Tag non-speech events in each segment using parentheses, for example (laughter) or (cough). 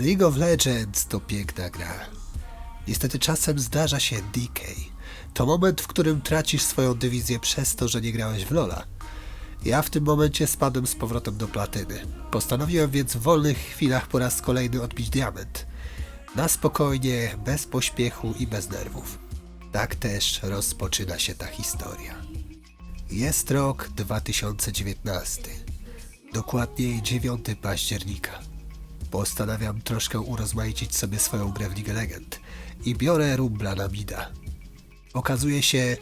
League of Legends to piękna gra. Niestety czasem zdarza się decay. To moment, w którym tracisz swoją dywizję przez to, że nie grałeś w Lola. Ja w tym momencie spadłem z powrotem do platyny. Postanowiłem więc w wolnych chwilach po raz kolejny odbić diament. Na spokojnie, bez pośpiechu i bez nerwów. Tak też rozpoczyna się ta historia. Jest rok 2019. Dokładniej 9 października. Postanawiam troszkę urozmaicić sobie swoją grę w League Legend i biorę rumbla na mida. Okazuje się,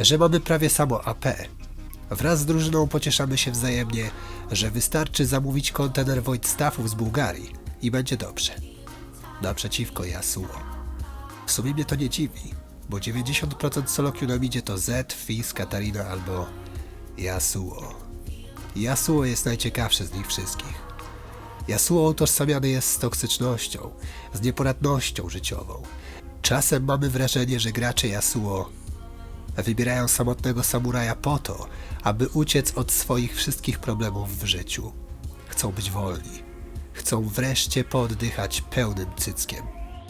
że mamy prawie samo AP. Wraz z drużyną pocieszamy się wzajemnie, że wystarczy zamówić kontener Void Staffów z Bułgarii i będzie dobrze. Naprzeciwko Yasuo. W sumie mnie to nie dziwi, bo 90% solo queue na midzie to Z, Fizz, Katarina albo Yasuo. Yasuo jest najciekawszy z nich wszystkich. Yasuo utożsamiany jest z toksycznością, z nieporadnością życiową. Czasem mamy wrażenie, że gracze Yasuo wybierają samotnego samuraja po to, aby uciec od swoich wszystkich problemów w życiu. Chcą być wolni. Chcą wreszcie pooddychać pełnym cyckiem.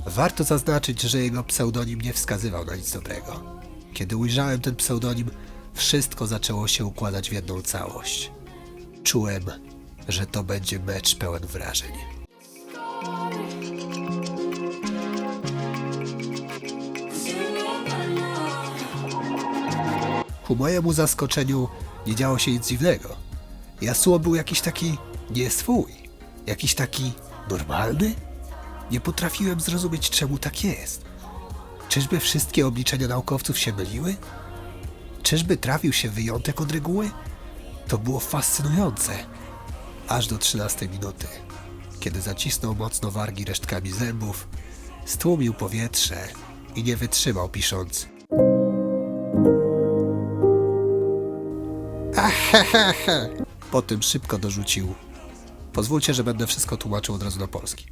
Warto zaznaczyć, że jego pseudonim nie wskazywał na nic dobrego. Kiedy ujrzałem ten pseudonim, wszystko zaczęło się układać w jedną całość. Czułem, że to będzie mecz pełen wrażeń. Ku mojemu zaskoczeniu nie działo się nic dziwnego. Yasuo był jakiś taki nieswój, jakiś taki normalny. Nie potrafiłem zrozumieć, czemu tak jest. Czyżby wszystkie obliczenia naukowców się myliły? Czyżby trafił się wyjątek od reguły? To było fascynujące. Aż do 13 minuty, kiedy zacisnął mocno wargi resztkami zębów, stłumił powietrze i nie wytrzymał pisząc (laughs) Ahehehe. Potem szybko dorzucił. Pozwólcie, że będę wszystko tłumaczył od razu na polski.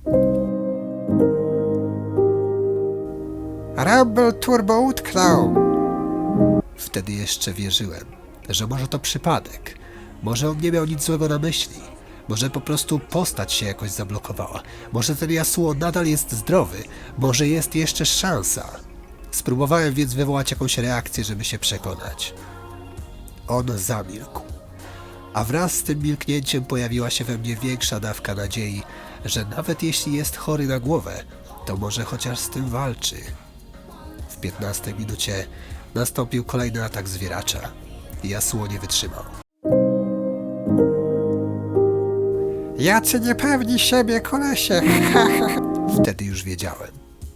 Rumble Turbo utknął. Wtedy jeszcze wierzyłem, że może to przypadek. Może on nie miał nic złego na myśli. Może po prostu postać się jakoś zablokowała. Może ten Yasuo nadal jest zdrowy. Może jest jeszcze szansa. Spróbowałem więc wywołać jakąś reakcję, żeby się przekonać. On zamilkł. A wraz z tym milknięciem pojawiła się we mnie większa dawka nadziei, że nawet jeśli jest chory na głowę, to może chociaż z tym walczy. W 15 minucie nastąpił kolejny atak zwieracza. Yasuo nie wytrzymał. Jacy niepewni siebie kolesie! (laughs) Wtedy już wiedziałem.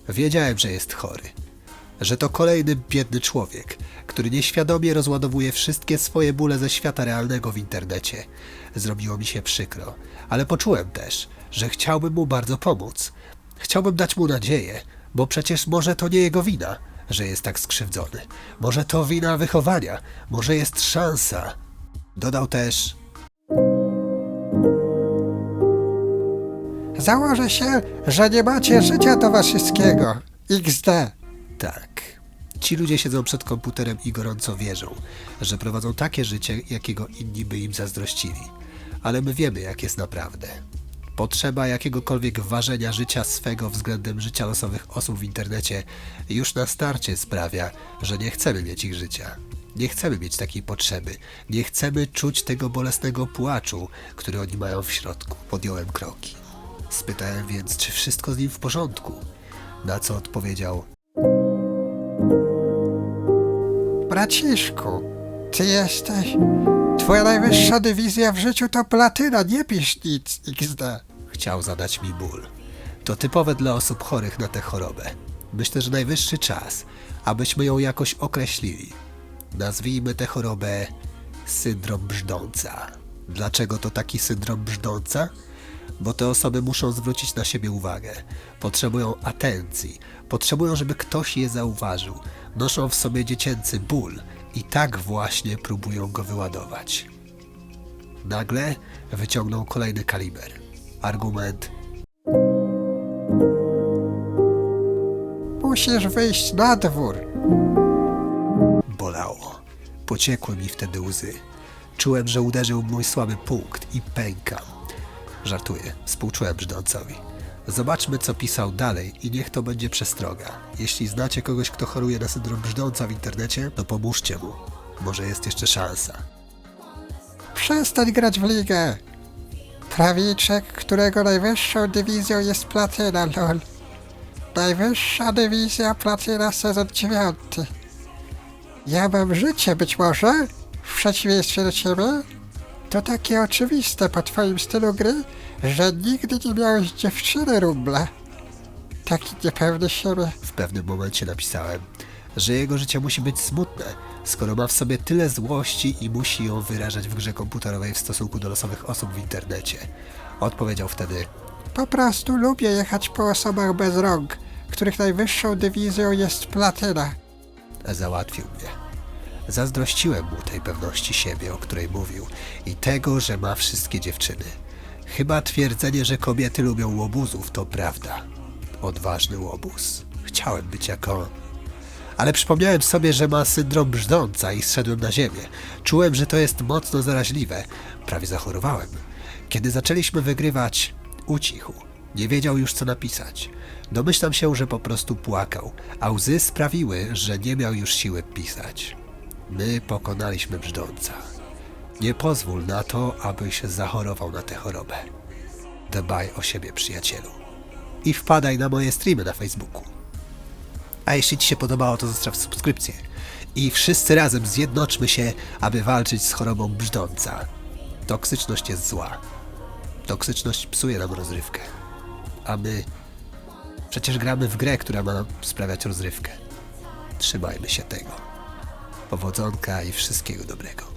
Wiedziałem, że jest chory. Że to kolejny biedny człowiek, który nieświadomie rozładowuje wszystkie swoje bóle ze świata realnego w internecie. Zrobiło mi się przykro, ale poczułem też, że chciałbym mu bardzo pomóc. Chciałbym dać mu nadzieję, bo przecież może to nie jego wina, że jest tak skrzywdzony. Może to wina wychowania, może jest szansa. Dodał też, Założę się, że nie macie życia towarzyskiego. XD. Tak. Ci ludzie siedzą przed komputerem i gorąco wierzą, że prowadzą takie życie, jakiego inni by im zazdrościli. Ale my wiemy, jak jest naprawdę. Potrzeba jakiegokolwiek ważenia życia swego względem życia losowych osób w internecie już na starcie sprawia, że nie chcemy mieć ich życia. Nie chcemy mieć takiej potrzeby. Nie chcemy czuć tego bolesnego płaczu, który oni mają w środku. Podjąłem kroki. Spytałem więc, czy wszystko z nim w porządku. Na co odpowiedział, Braciszku, ty jesteś... Twoja najwyższa dywizja w życiu to platyna, nie pisz nic, XD. Chciał zadać mi ból. To typowe dla osób chorych na tę chorobę. Myślę, że najwyższy czas, abyśmy ją jakoś określili. Nazwijmy tę chorobę syndrom brzdąca. Dlaczego to taki syndrom brzdąca? Bo te osoby muszą zwrócić na siebie uwagę. Potrzebują atencji, potrzebują, żeby ktoś je zauważył. Noszą w sobie dziecięcy ból i tak właśnie próbują go wyładować. Nagle wyciągnął kolejny kaliber. Argument Musisz wyjść na dwór. bolało. Pociekły mi wtedy łzy. Czułem, że uderzył mój słaby punkt i pękam. Żartuję, współczułem brzdącowi. Zobaczmy, co pisał dalej i niech to będzie przestroga. Jeśli znacie kogoś, kto choruje na syndrom brzdąca w internecie, to pomóżcie mu. Może jest jeszcze szansa. Przestań grać w ligę. Prawiczek, którego najwyższą dywizją jest platyna, lol. Najwyższa dywizja platyna sezon dziewiąty. Ja mam życie być może, w przeciwieństwie do ciebie. To takie oczywiste po twoim stylu gry, że nigdy nie miałeś dziewczyny rumbla. Taki niepewny siebie. W pewnym momencie napisałem, że jego życie musi być smutne, skoro ma w sobie tyle złości i musi ją wyrażać w grze komputerowej w stosunku do losowych osób w internecie. Odpowiedział wtedy, Po prostu lubię jechać po osobach bez rąk, których najwyższą dywizją jest platyna. załatwił mnie. Zazdrościłem mu tej pewności siebie, o której mówił, i tego, że ma wszystkie dziewczyny. Chyba twierdzenie, że kobiety lubią łobuzów, to prawda. Odważny łobuz. Chciałem być jak on. Ale przypomniałem sobie, że ma syndrom brzdąca i zszedłem na ziemię. Czułem, że to jest mocno zaraźliwe. Prawie zachorowałem. Kiedy zaczęliśmy wygrywać, ucichł. Nie wiedział już co napisać. Domyślam się, że po prostu płakał, a łzy sprawiły, że nie miał już siły pisać. My pokonaliśmy brzdąca. Nie pozwól na to, abyś zachorował na tę chorobę. Dbaj o siebie, przyjacielu. I wpadaj na moje streamy na Facebooku. A jeśli Ci się podobało, to zostaw subskrypcję. I wszyscy razem zjednoczmy się, aby walczyć z chorobą brzdąca. Toksyczność jest zła. Toksyczność psuje nam rozrywkę. A my przecież gramy w grę, która ma nam sprawiać rozrywkę. Trzymajmy się tego. Powodzonka i wszystkiego dobrego.